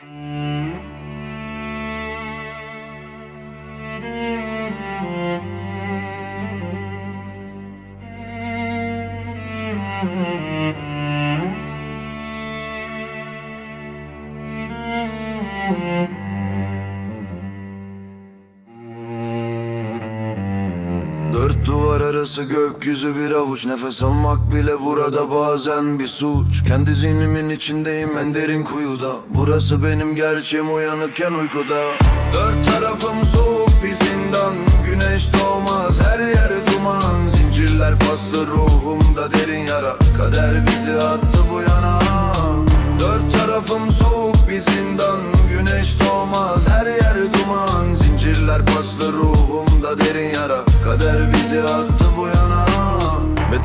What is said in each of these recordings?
Dört arası gökyüzü bir avuç. Nefes almak bile burada bazen bir suç. Kendi zihnimin içindeyim en derin kuyuda. Burası benim gerçeğim uyanıkken uykuda. Dört tarafım soğuk bir zindan. Güneş doğmaz her yer duman. Zincirler paslı ruhumda derin yara. Kader bizi attı bu yana. Dört tarafım soğuk bir zindan. Güneş doğmaz her yer duman. Zincirler paslı ruhumda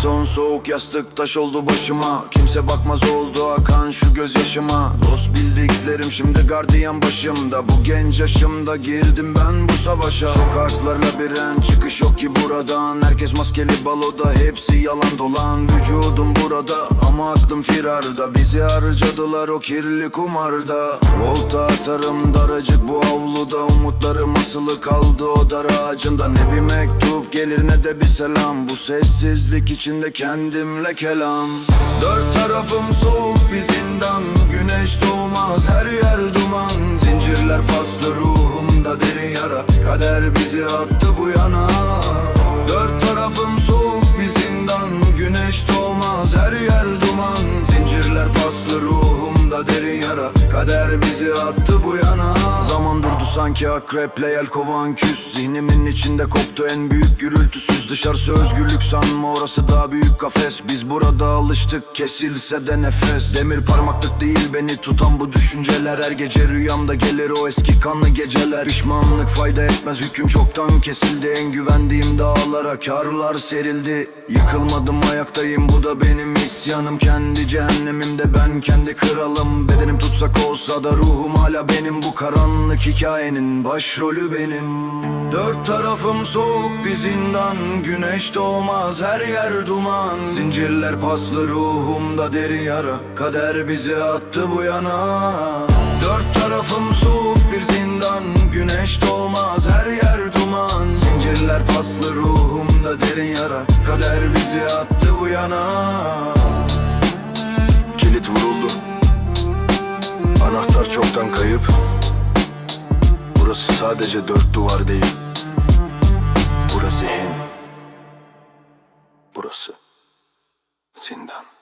Beton soğuk yastık taş oldu başıma. Kimse bakmaz oldu akan şu gözyaşıma. Dost bildiklerim şimdi gardiyan başımda. Bu genç yaşımda girdim ben bu savaşa. Sokaklar labirent çıkış yok ki buradan. Herkes maskeli baloda hepsi yalan dolan. Vücudum burada ama aklım firarda. Bizi harcadılar o kirli kumarda. Volta atarım daracık bu avluda. Umutlarım asılı kaldı o dar ağacında. Ne bir mektup gelir ne de bir selam. Bu sessizlik içinde kendimle kelam. Dört tarafım soğuk bir zindan. Güneş doğmaz her yer duman. Zincirler paslı ruhumda derin yara. Kader bizi attı bu yana her yer duman Zincirler paslı ruhumda derin yara. Kader bizi attı bu yana. Zaman durdu sanki akreple yel kovan küs. Zihnimin içinde koptu en büyük gürültüsüz. Dışarısı özgürlük sanma orası daha büyük kafes. Biz burada alıştık kesilse de nefes. Demir parmaklık değil beni tutan bu düşünceler. Her gece rüyamda gelir o eski kanlı geceler. Pişmanlık fayda etmez hüküm çoktan kesildi. En güvendiğim dağlara karlar serildi. Yıkılmadım ayaktayım bu da benim isyanım Kendi cehennemimde ben kendi kralım. Bedenim tutsak olsa da ruhum hala benim. Bu karanlık hikayenin başrolü benim. Dört tarafım soğuk bir zindan. Güneş doğmaz her yer duman. Zincirler paslı ruhumda deri yara. Kader bizi attı bu yana. Dört tarafım soğuk bir zindan. Güneş doğmaz her yer duman. Zincirler paslı ruhumda derin yara. Kader bizi attı bu yana Anahtar çoktan kayıp. Burası sadece dört duvar değil. Burası hin. Burası zindan.